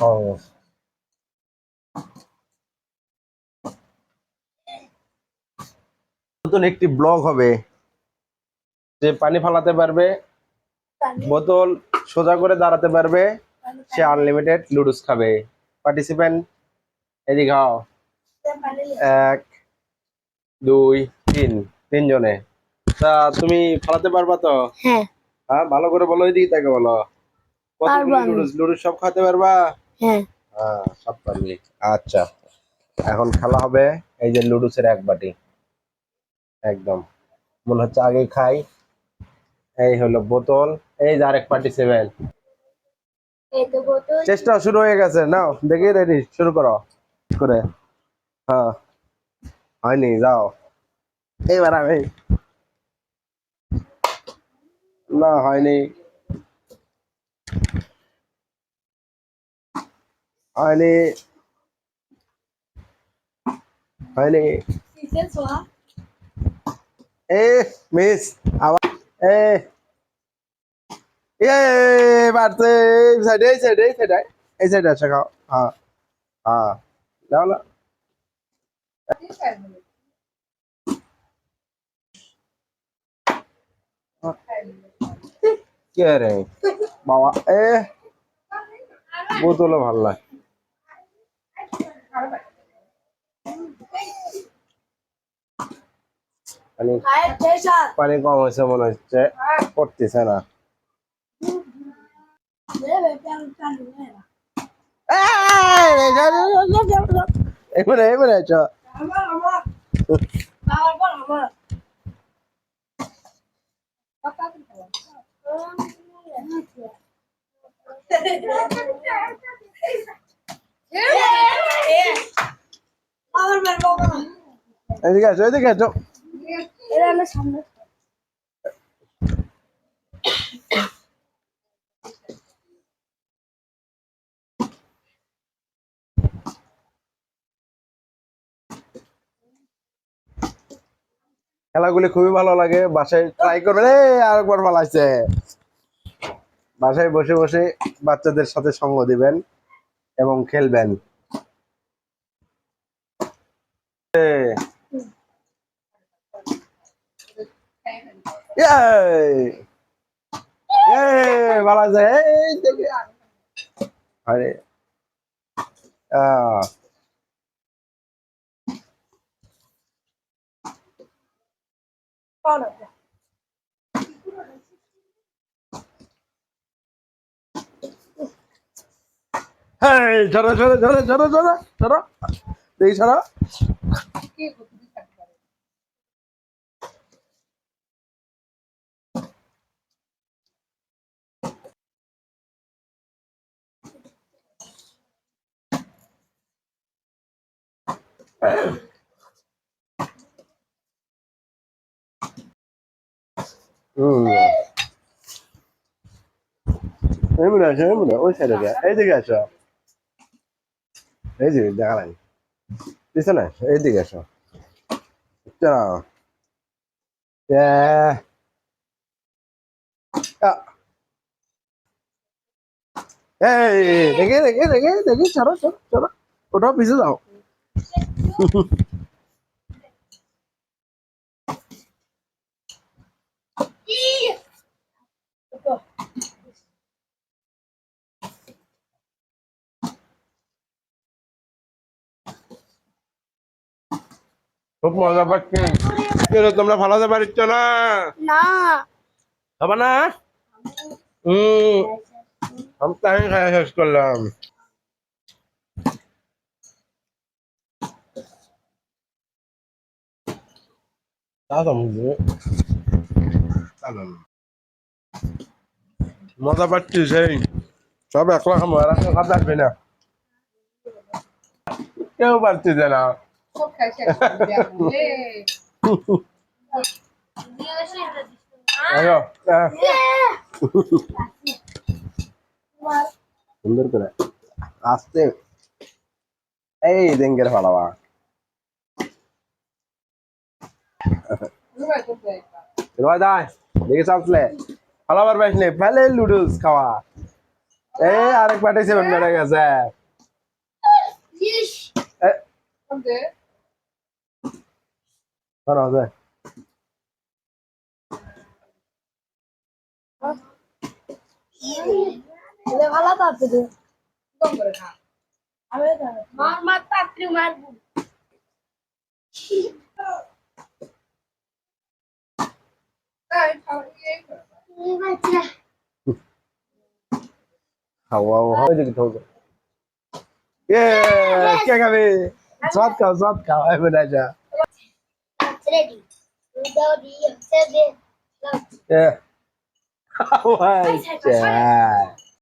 ও নতুন একটি ব্লগ হবে। যে পানি ফালাতে পারবে বোতল সোজা করে দাঁড়াতে পারবে সে আনলিমিটেড লুডুস খাবে। পার্টিসিপেন্ট এদিকে খাও এক দুই তিন তিনজনে। তা তুমি ফালাতে পারবা তো? হ্যাঁ। হ্যাঁ ভালো করে বলো এদিকে তাকে বলো। আমি। লুডুস লুডুস সব খাতে পারবা? হ্যাঁ। হ্যাঁ আচ্ছা এখন খেলা হবে এই যে লুডুসের এক বাটি। একদম। মনে হচ্ছে আগে খাই। এই হলো বোতল। এই যে আরেক পার্টি সেভেন চেষ্টা শুরু হয়ে গেছে। নাও দেখি রেডি শুরু করো। করে। হ্যাঁ। হয়নি যাও। এইবার আমি। না হয়নি। হয়নি হয়নি এ, মিস, আবার, এ এ বাড়তে এই সাইডে এই সাইডে এই সাইডে এই সাইডে আছে, খাও হ্যাঁ হ্যাঁ না কে রে? বাবা, এ, বোতলও ভালো লাগে। পানি পানি কম হয়েছে মনে হচ্ছে পড়তেছে না এবারে এবারে চ এদিকে আসো এদিকে খেলাগুলি খুবই ভালো লাগে। বাসায় ট্রাই করবেন। এই আরেকবার ভালাইছে বাসায় বসে বসে বাচ্চাদের সাথে সঙ্গ দিবেন এবং খেলবেন এ। এই। এই, ভালো আছে। এই দেখে। আরে আহ হেই ধরো ধরো ধরো ধরো ধরো ধরো দেখি ধরো হুম এমনি আসো এমনি ওই সাইডে যা এইদিকে আসো এই যে দেখা নাই পিছনে আসো এইদিকে আসো চলো Yeah. Ah. এই দেখে দেখে দেখে দেখে চলো চলো চলো ওটাও পিছু যাও খুব মজা পাচ্ছি। তোমরা ফালাতে পারছ না? না। হবে না? হুম। আমি তাই খাওয়া শেষ করলাম। তা তো বুঝবে মজা পাচ্ছি সেই সব একলা খাব আর একটা খাতে আসবে না কেউ পারছি না সব খাই শেষ করে দেবো। এই। আয়ো আহ। সুন্দর করে আস্তে এই দেঙ্গের ফালাবা রুবাই তো দেয়। রয় দাই দেখে চাপলে ফালাবার পাইস নে ফেলে লুডুস খাওয়া এই আরেক পার্টিসিপেন্ট মেরে গেছে ইস এ, Onde? ধরো, Aí, cara. বাচ্চা খাওয়া এ কে খাবে সাত খাও সাত খাও হচ্ছে দে এ খাওয়া ইচ্ছা